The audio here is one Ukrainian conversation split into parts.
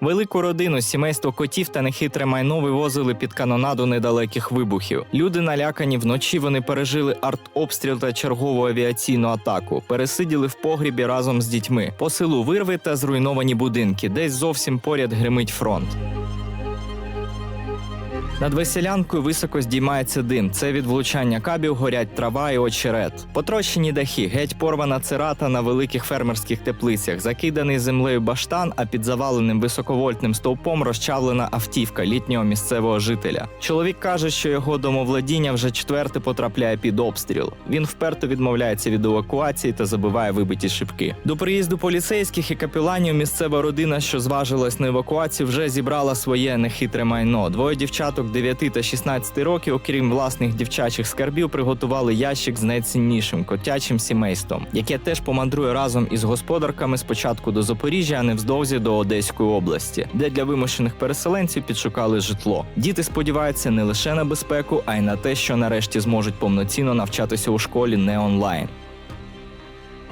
Велику родину, сімейство котів та нехитре майно вивозили під канонаду недалеких вибухів. Люди налякані вночі. Вони пережили артобстріл та чергову авіаційну атаку. Пересиділи в погрібі разом з дітьми. По селу вирви та зруйновані будинки. Десь зовсім поряд гримить фронт. Над веселянкою високо здіймається дим. Це від влучання кабів горять трава і очерет. Потрощені дахи, геть порвана цирата на великих фермерських теплицях, закиданий землею баштан, а під заваленим високовольтним стовпом розчавлена автівка літнього місцевого жителя. Чоловік каже, що його домовладіння вже четверте потрапляє під обстріл. Він вперто відмовляється від евакуації та забиває вибиті шибки. До приїзду поліцейських і капеланів місцева родина, що зважилась на евакуацію, вже зібрала своє нехитре майно. Двоє дівчаток 9 та 16 років, окрім власних дівчачих скарбів, приготували ящик з найціннішим котячим сімейством, яке теж помандрує разом із господарками спочатку до Запоріжжя, а невздовзі до Одеської області, де для вимушених переселенців підшукали житло. Діти сподіваються не лише на безпеку, а й на те, що нарешті зможуть повноцінно навчатися у школі не онлайн.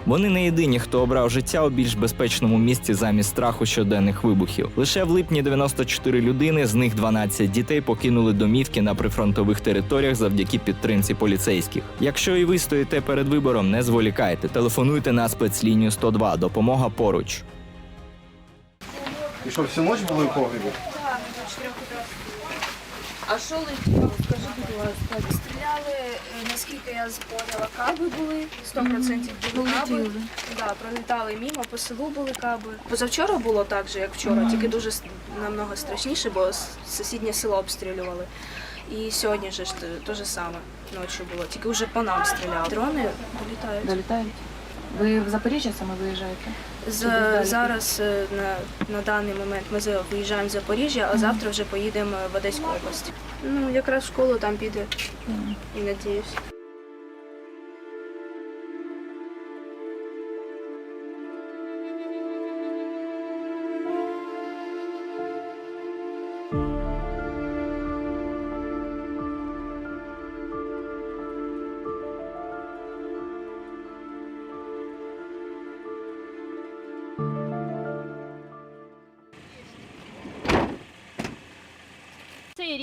Вони не єдині, хто обрав життя у більш безпечному місці замість страху щоденних вибухів. Лише в липні 94 людини, з них 12 дітей, покинули домівки на прифронтових територіях завдяки підтримці поліцейських. Якщо і ви стоїте перед вибором, не зволікайте. Телефонуйте на спецлінію 102. Допомога поруч. І що, всю ніч були в погребі? А що летіло? Скажи, будь ласка. Стріляли, е, наскільки я поняла, каби були, 100% були каби. Да, пролітали мімо, по селу були каби. Позавчора було так же, як вчора, тільки дуже намного страшніше, бо сусіднє село обстрілювали. І сьогодні же ж те, же саме ночі було, тільки вже по нам стріляли. Дрони долітають. Долітають. Ви в Запоріжжя саме виїжджаєте? З, зараз е, на, на даний момент ми виїжджаємо з Запоріжжя, а завтра вже поїдемо в Одеську область. Ну, якраз в школу там піде і надіюсь.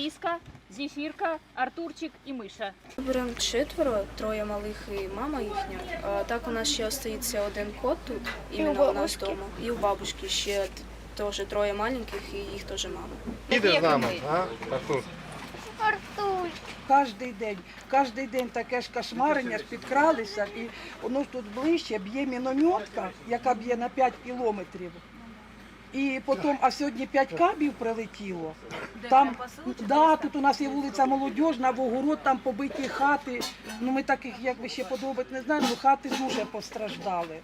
Це Зефірка, Артурчик і Миша. Беремо четверо, троє малих і мама їхня. А так у нас ще остається один кот тут, іменно у нас вдома. І у бабушки ще теж троє маленьких, і їх теж мама. Їдеш з нами, а? Артур. Кожний день, кожний день таке ж кошмарення ж підкралися, і воно тут ближче б'є мінометка, яка б'є на 5 кілометрів. І потім, а сьогодні 5 кабів прилетіло. Там, да, тут у нас є вулиця Молодіжна, в огород там побиті хати. Ну ми таких якби ще подобати не знаємо, ну хати дуже постраждали.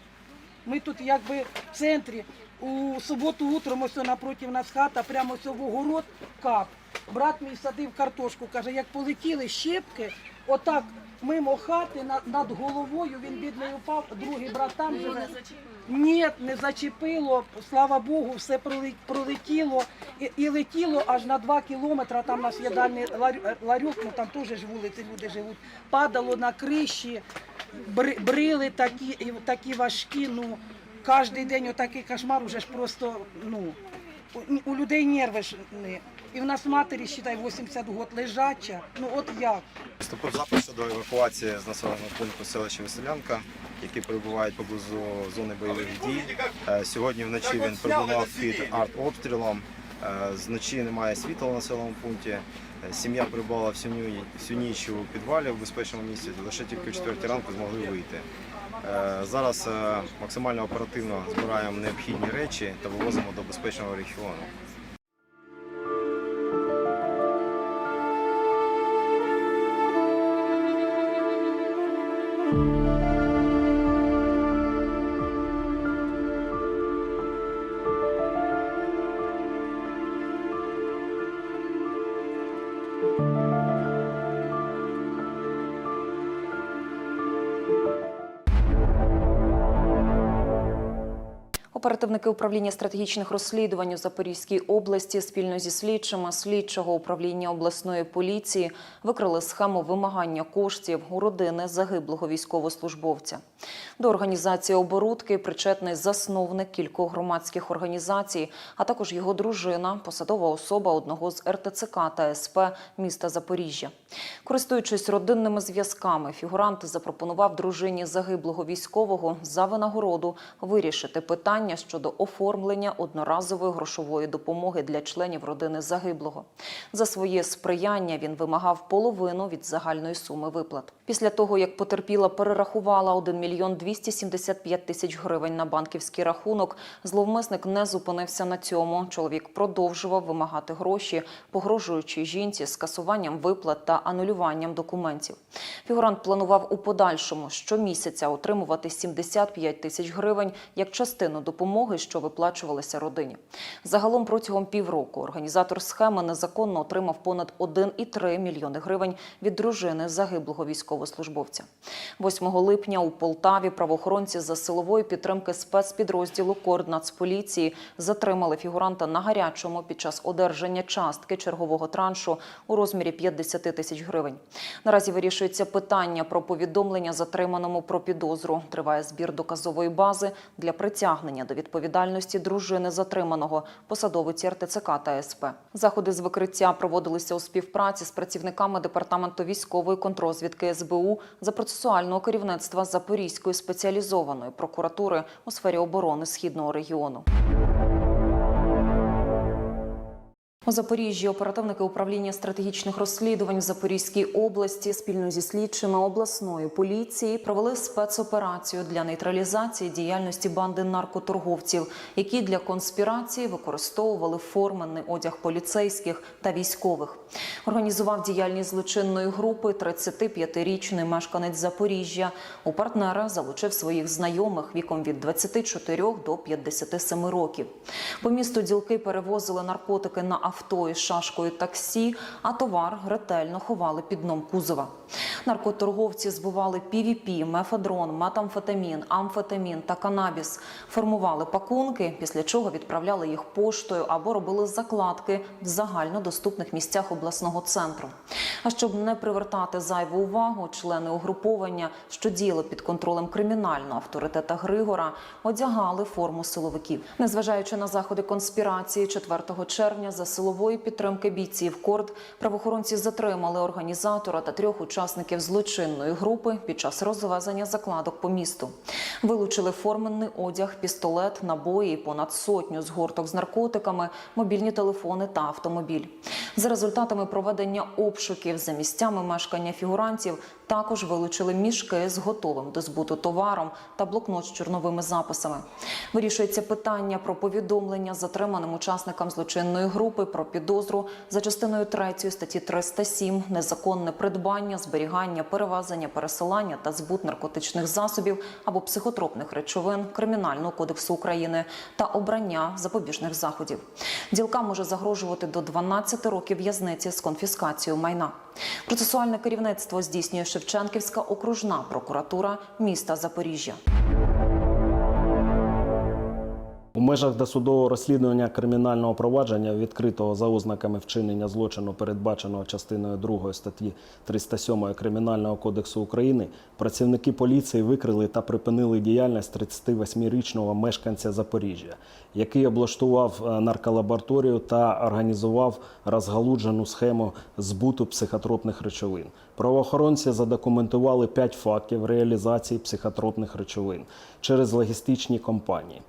Ми тут якби в центрі. У суботу утром ось напроти нас хата, прямо ось в огород кап. Брат мій садив картошку, каже, як полетіли щепки, отак мимо хати над, над головою, він бідний упав, другий брат там живе. Ні, не зачепило, слава Богу, все пролетіло і, і летіло аж на два кілометри. Там у нас є дальний ларю- ларюк, ну там теж ж вулиці люди живуть. Падало на криші, бри- брили такі, такі важкі. Ну кожен день отакий кошмар, уже ж просто ну у, у людей нерви ж не. І в нас матері, считай, 80 років лежача. Ну от як? Поступив запит щодо евакуації з населеного пункту селища Веселянка, які перебувають поблизу зони бойових дій. Е, Сьогодні вночі він перебував під артобстрілом. Е, Зночі немає світла в населеному пункті. Е, Сім'я перебувала всю всю ніч у підвалі в безпечному місці. Лише тільки о 4 ранку змогли вийти. Зараз максимально оперативно збираємо необхідні речі та вивозимо до безпечного регіону. Оперативники управління стратегічних розслідувань у Запорізькій області спільно зі слідчими слідчого управління обласної поліції викрили схему вимагання коштів у родини загиблого військовослужбовця. До організації оборудки причетний засновник кількох громадських організацій, а також його дружина, посадова особа одного з РТЦК та СП міста Запоріжжя. Користуючись родинними зв'язками, фігурант запропонував дружині загиблого військового за винагороду вирішити питання щодо оформлення одноразової грошової допомоги для членів родини загиблого. За своє сприяння він вимагав половину від загальної суми виплат. Після того, як потерпіла перерахувала 1 мільйон 275 тисяч гривень на банківський рахунок, зловмисник не зупинився на цьому. Чоловік продовжував вимагати гроші, погрожуючи жінці скасуванням виплат та анулюванням документів. Фігурант планував у подальшому щомісяця отримувати 75 тисяч гривень як частину допомоги, що виплачувалися родині. Загалом протягом півроку організатор схеми незаконно отримав понад 1,3 мільйони гривень від дружини загиблого військовослужбовця. 8 липня у Полтаві правоохоронці за силової підтримки спецпідрозділу Коорднацполіції затримали фігуранта на гарячому під час одержання частки чергового траншу у розмірі 50 тисяч гривень. Наразі вирішується питання про повідомлення затриманому про підозру. Триває збір доказової бази для притягнення до відповідальності дружини затриманого посадовиці РТЦК та СП. Заходи з викриття проводилися у співпраці з працівниками департаменту військової контрозвідки СБУ за процесуального керівництва Запорізької спеціалізованої прокуратури у сфері оборони східного регіону. У Запоріжжі оперативники управління стратегічних розслідувань в Запорізькій області спільно зі слідчими обласної поліції провели спецоперацію для нейтралізації діяльності банди наркоторговців, які для конспірації використовували форменний одяг поліцейських та військових. Організував діяльність злочинної групи 35-річний мешканець Запоріжжя. У партнера залучив своїх знайомих віком від 24 до 57 років. По місту ділки перевозили наркотики на авто із шашкою таксі, а товар ретельно ховали під дном кузова. Наркоторговці збували PVP, мефедрон, метамфетамін, амфетамін та канабіс, формували пакунки, після чого відправляли їх поштою або робили закладки в загальнодоступних місцях обласного центру. А щоб не привертати зайву увагу, члени угруповання, що діяли під контролем кримінального авторитета Григора, одягали форму силовиків. Незважаючи на заходи конспірації, 4 червня за силової підтримки бійців Корд правоохоронці затримали організатора та трьох учасників злочинної групи під час розвезення закладок по місту. Вилучили форменний одяг, пістолет, набої понад сотню згорток з наркотиками, мобільні телефони та автомобіль. За результатами проведення обшуків за місцями мешкання фігурантів також вилучили мішки з готовим до збуту товаром та блокнот з чорновими записами. Вирішується питання про повідомлення затриманим учасникам злочинної групи про підозру за частиною 3 статті 307 незаконне придбання, зберігання, перевезення, пересилання та збут наркотичних засобів або психотропних речовин Кримінального кодексу України та обрання запобіжних заходів. Ділка може загрожувати до 12 років в'язниці з конфіскацією майна. Процесуальне керівництво здійснює Шевченківська окружна прокуратура міста Запоріжжя. У межах досудового розслідування кримінального провадження, відкритого за ознаками вчинення злочину, передбаченого частиною 2 статті 307 Кримінального кодексу України, працівники поліції викрили та припинили діяльність 38-річного мешканця Запоріжжя, який облаштував е, нарколабораторію та організував розгалуджену схему збуту психотропних речовин. Правоохоронці задокументували 5 фактів реалізації психотропних речовин через логістичні компанії.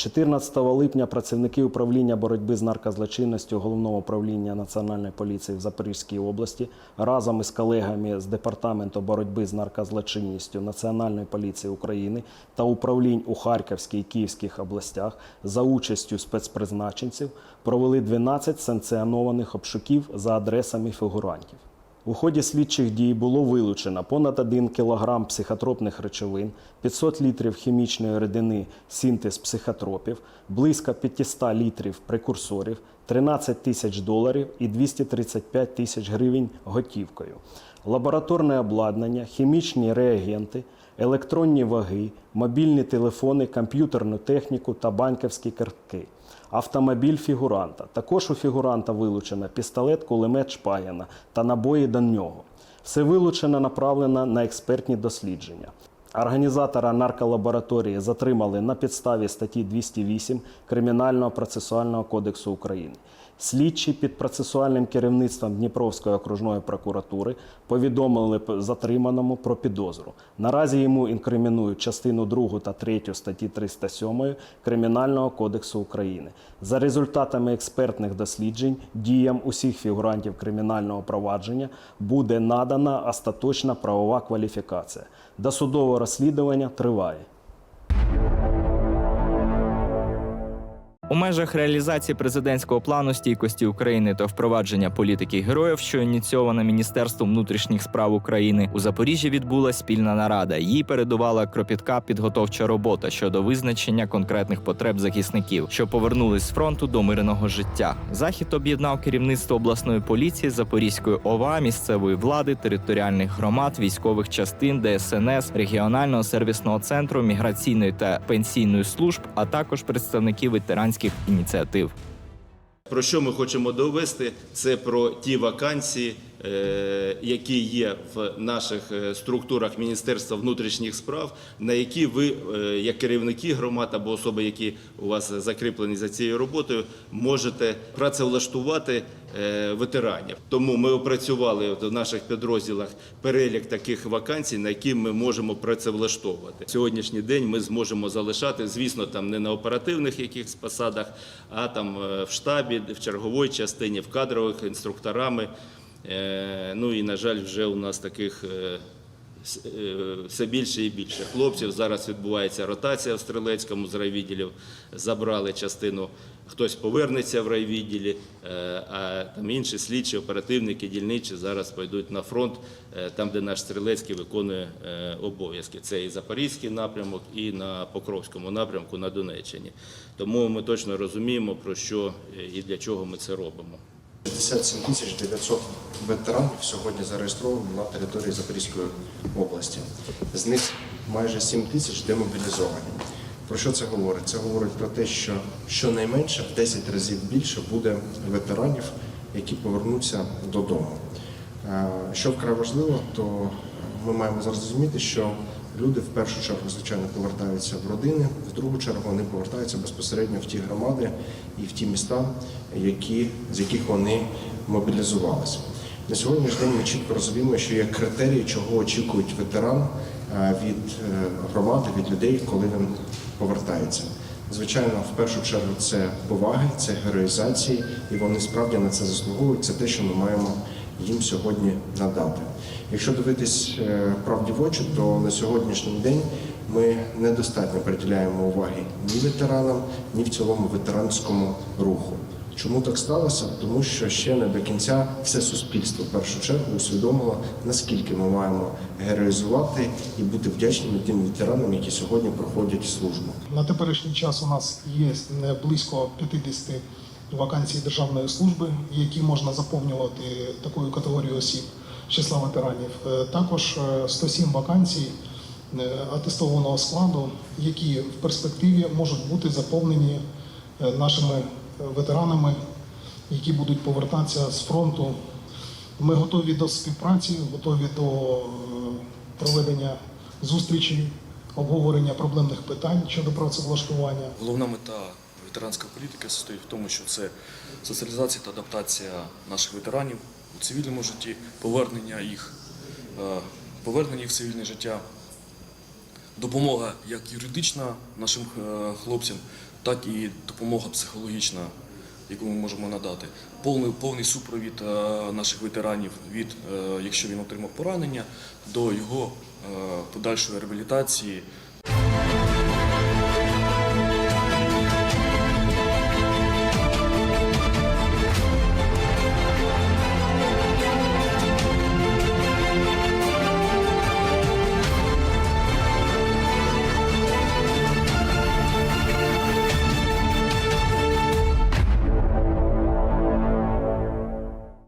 14 липня працівники управління боротьби з наркозлочинністю головного управління Національної поліції в Запорізькій області разом із колегами з департаменту боротьби з наркозлочинністю Національної поліції України та управлінь у Харківській і Київських областях за участю спецпризначенців провели 12 санкціонованих обшуків за адресами фігурантів. У ході слідчих дій було вилучено понад 1 кг психотропних речовин, 500 літрів хімічної рідини синтез психотропів, близько 500 літрів прекурсорів, 13 тисяч доларів і 235 тисяч гривень готівкою, лабораторне обладнання, хімічні реагенти, електронні ваги, мобільні телефони, комп'ютерну техніку та банківські картки. Автомобіль фігуранта. Також у фігуранта вилучено пістолет, кулемет Шпагіна та набої до нього. Все вилучено направлено на експертні дослідження. Організатора нарколабораторії затримали на підставі статті 208 Кримінального процесуального кодексу України. Слідчі під процесуальним керівництвом Дніпровської окружної прокуратури повідомили затриманому про підозру. Наразі йому інкримінують частину 2 та 3 статті 307 Кримінального кодексу України. За результатами експертних досліджень діям усіх фігурантів кримінального провадження буде надана остаточна правова кваліфікація. Досудове розслідування триває. У межах реалізації президентського плану стійкості України та впровадження політики героїв, що ініційована Міністерством внутрішніх справ України, у Запоріжжі відбулася спільна нарада. Їй передувала кропітка підготовча робота щодо визначення конкретних потреб захисників, що повернулись з фронту до мирного життя. Захід об'єднав керівництво обласної поліції, Запорізької ОВА, місцевої влади, територіальних громад, військових частин, ДСНС, регіонального сервісного центру, міграційної та пенсійної служб, а також представників ветеранських ініціатив. Про що ми хочемо довести? Це про ті вакансії, які є в наших е, структурах Міністерства внутрішніх справ, на які ви, е, як керівники громад або особи, які у вас закріплені за цією роботою, можете працевлаштувати е, ветеранів. Тому ми опрацювали в наших підрозділах перелік таких вакансій, на які ми можемо працевлаштовувати. Сьогоднішній день ми зможемо залишати, звісно, там не на оперативних якихось посадах, а там е, в штабі, в черговій частині, в кадрових інструкторами. Е, Ну і на жаль, вже у нас таких е, е, все більше і більше хлопців. Зараз відбувається ротація в стрілецькому з райвідділів. Забрали частину, хтось повернеться в райвідділі, а там інші слідчі, оперативники, дільничі зараз пойдуть на фронт, там, де наш стрілецький виконує обов'язки. Це і Запорізький напрямок, і на Покровському напрямку на Донеччині. Тому ми точно розуміємо, про що і для чого ми це робимо. 57 тисяч 900 ветеранів сьогодні зареєстровано на території Запорізької області. З них майже 7 тисяч демобілізовані. Про що це говорить? Це говорить про те, що щонайменше в 10 разів більше буде ветеранів, які повернуться додому. Е, Що вкрай важливо, то ми маємо зрозуміти, що люди в першу чергу, звичайно, повертаються в родини, в другу чергу вони повертаються безпосередньо в ті громади і в ті міста, які, з яких вони мобілізувалися. На сьогоднішній день ми чітко розуміємо, що є критерії, чого очікують ветеран е, від е, громади, від людей, коли він повертається. Звичайно, в першу чергу це поваги, це героїзації, і вони справді на це заслуговують. Це те, що ми маємо їм сьогодні надати. Якщо дивитись е, правді в очі, то на сьогоднішній день ми недостатньо приділяємо уваги ні ветеранам, ні в цілому ветеранському руху. Чому так сталося? Тому що ще не до кінця все суспільство в першу чергу усвідомило, наскільки ми маємо героїзувати і бути вдячними тим ветеранам, які сьогодні проходять службу. На теперішній час у нас є близько 50 вакансій державної служби, які можна заповнювати такою категорією осіб з числа ветеранів. Е, Також е, 107 вакансій е, атестованого складу, які в перспективі можуть бути заповнені е, нашими е, ветеранами, які будуть повертатися з фронту. Ми готові до співпраці, готові до е, проведення зустрічей, обговорення проблемних питань щодо працевлаштування. Головна мета ветеранської політики состоїть в тому, що це соціалізація та адаптація наших ветеранів у цивільному житті, повернення їх, е, повернення їх в цивільне життя, допомога як юридична нашим е, хлопцям, так і допомога психологічна, яку ми можемо надати. Повний, повний супровід е, наших ветеранів від, якщо він отримав поранення, до його подальшої реабілітації,